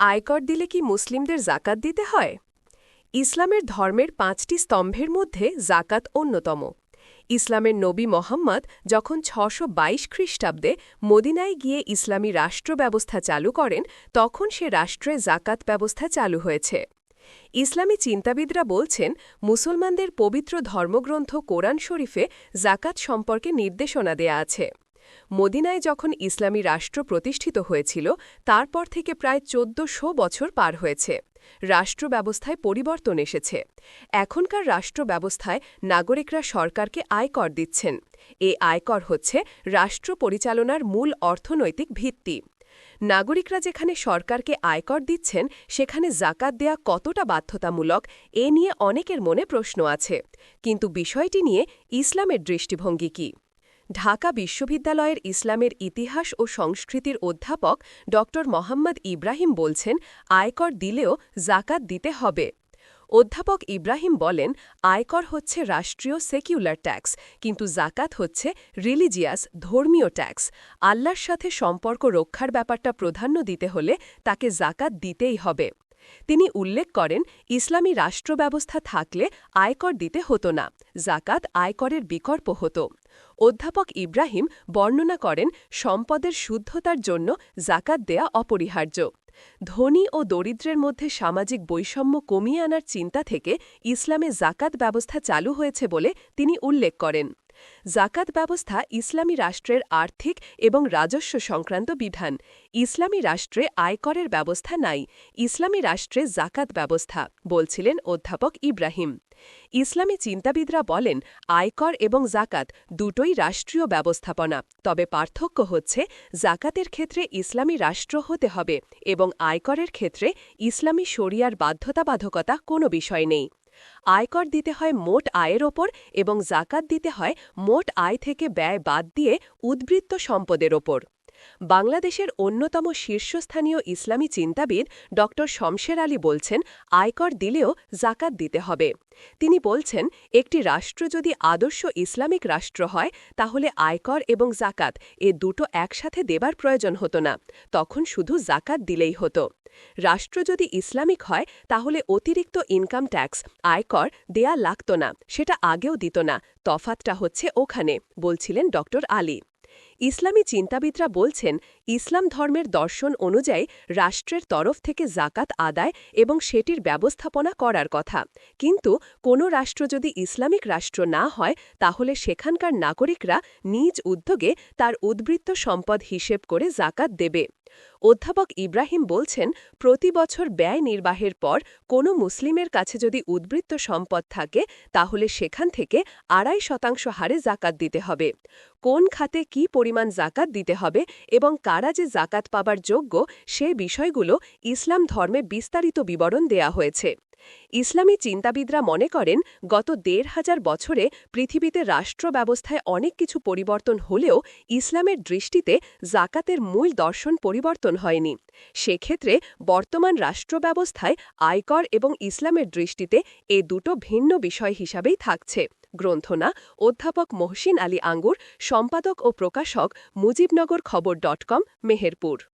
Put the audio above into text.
আয়কর দিলে কি মুসলিমদের জাকাত দিতে হয়? ইসলামের ধর্মের পাঁচটি স্তম্ভের মধ্যে জাকাত অন্যতম। ইসলামের নবী মোহাম্মদ যখন ছশো বাইশ খ্রিস্টাব্দে মদিনায় গিয়ে ইসলামী রাষ্ট্র ব্যবস্থা চালু করেন, তখন সে রাষ্ট্রে জাকাত ব্যবস্থা চালু হয়েছে। ইসলামী চিন্তাবিদরা বলছেন, মুসলমানদের পবিত্র ধর্মগ্রন্থ কোরআন শরীফে জাকাত সম্পর্কে নির্দেশনা দেয়া আছে। মদিনায় যখন ইসলামী রাষ্ট্র প্রতিষ্ঠিত হয়েছিল, তারপর থেকে প্রায় চোদ্দশো বছর পার হয়েছে। রাষ্ট্র ব্যবস্থায় পরিবর্তন এসেছে। এখনকার রাষ্ট্র ব্যবস্থায় নাগরিকরা সরকারকে আয়কর দিচ্ছেন। এ আয়কর হচ্ছে রাষ্ট্র পরিচালনার মূল অর্থনৈতিক ভিত্তি। নাগরিকরা যেখানে সরকারকে আয়কর দিচ্ছেন, সেখানে জাকাত দেয়া কতটা বাধ্যতামূলক, এ নিয়ে অনেকের মনে প্রশ্ন আছে। কিন্তু বিষয়টি নিয়ে ইসলামের দৃষ্টিভঙ্গি কী? ঢাকা বিশ্ববিদ্যালয়ের ইসলামের ইতিহাস ও সংস্কৃতির অধ্যাপক ড মোহাম্মদ ইব্রাহিম বলছেন, আয়কর দিলেও জাকাত দিতে হবে। অধ্যাপক ইব্রাহিম বলেন, আয়কর হচ্ছে রাষ্ট্রীয় সেকিউলার ট্যাক্স, কিন্তু জাকাত হচ্ছে রিলিজিয়াস, ধর্মীয় ট্যাক্স। আল্লাহর সাথে সম্পর্ক রক্ষার ব্যাপারটা প্রাধান্য দিতে হলে তাকে জাকাত দিতেই হবে। তিনি উল্লেখ করেন, ইসলামী রাষ্ট্র ব্যবস্থা থাকলে আয়কর দিতে হতো না, জাকাত আয়করের বিকল্প হতো। অধ্যাপক ইব্রাহিম বর্ণনা করেন সম্পদের শুদ্ধতার জন্য জাকাত দেয়া অপরিহার্য। ধনী ও দরিদ্রের মধ্যে সামাজিক বৈষম্য কমিয়ে আনার চিন্তা থেকে ইসলামে জাকাত ব্যবস্থা চালু হয়েছে বলে তিনি উল্লেখ করেন। জাকাত ব্যবস্থা ইসলামী রাষ্ট্রের আর্থিক এবং রাজস্ব সংক্রান্ত বিধান। ইসলামী রাষ্ট্রে আয়করের ব্যবস্থা নাই, ইসলামী রাষ্ট্রে জাকাত ব্যবস্থা, বলছিলেন অধ্যাপক ইব্রাহিম। ইসলামী চিন্তাবিদরা বলেন, আয়কর এবং জাকাত দুটোই রাষ্ট্রীয় ব্যবস্থাপনা, তবে পার্থক্য হচ্ছে জাকাতের ক্ষেত্রে ইসলামী রাষ্ট্র হতে হবে এবং আয়করের ক্ষেত্রে ইসলামী শরিয়ার বাধ্যতাবাধকতা কোনো বিষয় নেই। আয়কর দিতে হয় মোট আয়ের ওপর এবং জাকাত দিতে হয় মোট আয় থেকে ব্যয় বাদ দিয়ে উদ্বৃত্ত সম্পদের ওপর। বাংলাদেশের অন্যতম শীর্ষস্থানীয় ইসলামী চিন্তাবিদ ড শমশের আলী বলছেন, আয়কর দিলেও জাকাত দিতে হবে। তিনি বলছেন, একটি রাষ্ট্র যদি আদর্শ ইসলামিক রাষ্ট্র হয়, তাহলে আয়কর এবং জাকাত এ দুটো একসাথে দেবার প্রয়োজন হতো না। তখন শুধু জাকাত দিলেই হতো। রাষ্ট্র যদি ইসলামিক হয়, তাহলে অতিরিক্ত ইনকাম ট্যাক্স আয়কর দেয়া লাগত না, সেটা আগেও দিত না, তফাতটা হচ্ছে ওখানে, বলছিলেন ড. আলী। ইসলামী চিন্তাবিদরা বলছেন, ইসলাম ধর্মের দর্শন অনুযায়ী রাষ্ট্রের তরফ থেকে জাকাত আদায় এবং সেটির ব্যবস্থাপনা করার কথা। কিন্তু কোনো রাষ্ট্র যদি ইসলামিক রাষ্ট্র না হয়, তাহলে সেখানকার নাগরিকরা নিজ উদ্যোগে তার উদ্বৃত্ত সম্পদ হিসেব করে জাকাত দেবে। অধ্যাপক ইব্রাহিম বলছেন, প্রতি বছর ব্যয় নির্বাহের পর কোনো মুসলিমের কাছে যদি উদ্বৃত্ত সম্পদ থাকে, তাহলে সেখান থেকে আড়াই শতাংশ হারে জাকাত দিতে হবে। কোন খাতে কি পরিমাণ জাকাত দিতে হবে এবং কারা যে জাকাত পাবার যোগ্য, সে বিষয়গুলো ইসলাম ধর্মে বিস্তারিত বিবরণ দেয়া হয়েছে। ইসলামী চিন্তাবিদরা মনে করেন, গত দেড় হাজার বছরে পৃথিবীতে রাষ্ট্র ব্যবস্থায় অনেক কিছু পরিবর্তন হলেও ইসলামের দৃষ্টিতে জাকাতের মূল দর্শন পরিবর্তন হয়নি। সেক্ষেত্রে বর্তমান রাষ্ট্র ব্যবস্থায় আয়কর এবং ইসলামের দৃষ্টিতে এ দুটো ভিন্ন বিষয় হিসাবেই থাকছে। গ্রন্থনা, অধ্যাপক মহসিন আলী আঙ্গুর, সম্পাদক ও প্রকাশক মুজিবনগর খবর ডট কম, মেহেরপুর।